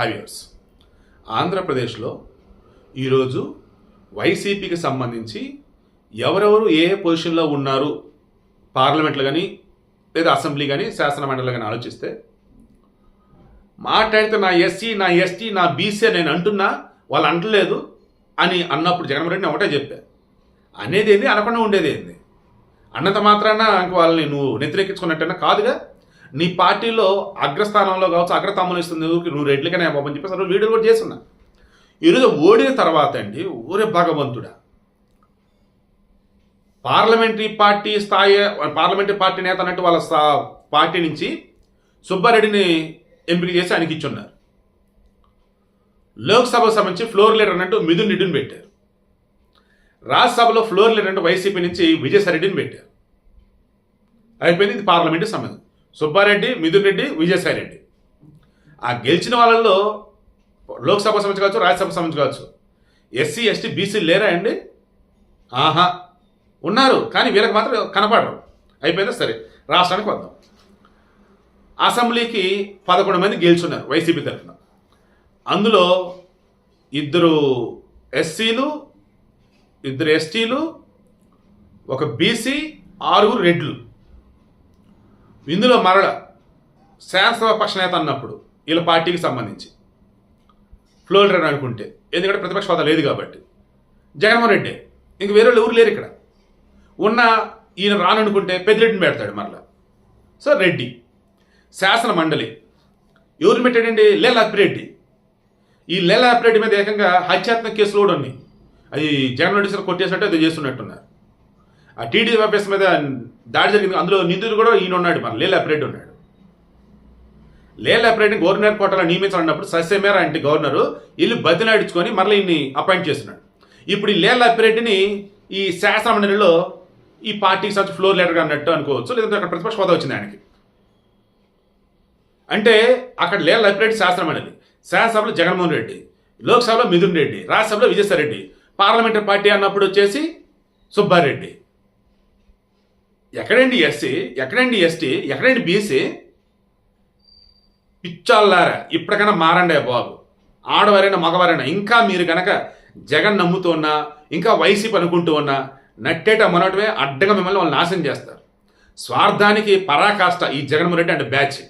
Five years ఆంధ్రప్రదేశ్లో ఈరోజు వైసీపీకి సంబంధించి ఎవరెవరు ఏ పొజిషన్లో ఉన్నారు పార్లమెంట్లో కానీ లేదా అసెంబ్లీ కానీ శాసనమండలి కానీ ఆలోచిస్తే మాట్లాడితే నా ఎస్సీ నా ఎస్టీ నా బీసీ నేను అంటున్నా వాళ్ళు అంటలేదు అని అన్నప్పుడు జగన్మోహన్ రెడ్డి నేను ఒకటే చెప్పా. అనేది ఏంది అనకుండా ఉండేది ఏంది అన్నంత మాత్రాన ఇంక వాళ్ళని నువ్వు వ్యతిరేకించుకున్నట్టయినా కాదుగా? నీ పార్టీలో అగ్రస్థానంలో కావచ్చు అగ్రతామలు ఇస్తుంది నువ్వు రెడ్లకనే అని చెప్పేసి అసలు వీడియోలు కూడా చేస్తున్నా. ఈరోజు ఓడిన తర్వాత అండి ఊరే భగవంతుడా. పార్లమెంటరీ పార్టీ స్థాయి పార్లమెంటరీ పార్టీ నేత అన్నట్టు వాళ్ళ స్థా- పార్టీ నుంచి సుబ్బారెడ్డిని ఎంపిక చేసి ఆయనకి ఇచ్చున్నారు. లోక్సభకు సంబంధించి ఫ్లోర్ లీడర్ అన్నట్టు మిథున్ రెడ్డిని పెట్టారు. రాజ్యసభలో ఫ్లోర్ లీడర్ అంటే వైసీపీ నుంచి విజయసాయిరెడ్డిని పెట్టారు. అయిపోయింది ఇది పార్లమెంటు సంబంధం. సుబ్బారెడ్డి మిథున్ రెడ్డి విజయసాయి రెడ్డి. ఆ గెలిచిన వాళ్ళల్లో లోక్సభ సంబంధించి కావచ్చు రాజ్యసభ సంబంధించి కావచ్చు ఎస్సీ ఎస్టీ బీసీలు లేరా అండి? ఆహా ఉన్నారు కానీ వీళ్ళకి మాత్రం కనపడరు. అయిపోయిందా? సరే రాష్ట్రానికి వద్దాం. అసెంబ్లీకి పదకొండు మంది గెలుచున్నారు వైసీపీ తరఫున. అందులో ఇద్దరు ఎస్సీలు ఇద్దరు ఎస్టీలు ఒక బీసీ ఆరుగురు రెడ్లు. ఇందులో మరల శాసనసభ పక్షనేత అన్నప్పుడు వీళ్ళ పార్టీకి సంబంధించి ఫ్లోర్ రన్ అనుకుంటే ఎందుకంటే ప్రతిపక్ష హోదా లేదు కాబట్టి. జగన్మోహన్ రెడ్డి ఇంక వేరే వాళ్ళు ఎవరు లేరు ఇక్కడ. ఉన్న ఈయన రాననుకుంటే పెద్దిరెడ్డిని పెడతాడు మరలా. సో రెడ్డి శాసన మండలి ఎవరిని పెట్టాడండి? లేల అప్పిరెడ్డి. ఈ లేల అప్పిరెడ్డి మీద ఏకంగా హత్యాత్మక కేసులు కూడా ఉన్నాయి. అది జగన్ రెడ్డి సార్ కొట్టేసినట్టు అది చేస్తున్నట్టున్నారు. ఆ టీడీ ఆఫీస్ మీద దాడి జరిగింది. అందులో నిందితుడు కూడా ఈయన ఉన్నాడు మన లేల అప్పిరెడ్డి ఉన్నాడు. లేల అప్పిరెడ్డిని గవర్నర్ కోటలో నియమించాలన్నప్పుడు సస్యమేర అంటే గవర్నరు వీళ్ళు బతినాడించుకొని మరలా ఈయన్ని అపాయింట్ చేస్తున్నాడు. ఇప్పుడు ఈ లేల అప్పిరెడ్డిని ఈ శాసనమండలిలో ఈ పార్టీకి సంబంధించి ఫ్లోర్ లీడర్గా అన్నట్టు అనుకోవచ్చు. లేదంటే అక్కడ ప్రతిపక్ష హోదా వచ్చింది ఆయనకి. అంటే అక్కడ లేల అప్పిరెడ్డి శాసనమండలి శాసనసభలో జగన్మోహన్ రెడ్డి లోక్సభలో మిథున్ రెడ్డి రాజ్యసభలో విజయసాయి రెడ్డి పార్లమెంటరీ పార్టీ అన్నప్పుడు వచ్చేసి సుబ్బారెడ్డి ఎక్కడండి ఎస్సీ? ఎక్కడండి ఎస్టీ? ఎక్కడండి బీసీ? పిచ్చాలారా ఇప్పటికైనా మారండే బాబు. ఆడవారైనా మగవారైనా. ఇంకా మీరు కనుక జగన్ నమ్ముతూ ఉన్నా ఇంకా వైసీపీ అనుకుంటూ ఉన్నా నట్టేట మనటమే అడ్డంగా మిమ్మల్ని వాళ్ళు నాశనం చేస్తారు. స్వార్థానికి పరాకాష్ట ఈ జగన్మోహన్ రెడ్డి అంటే బ్యాచ్.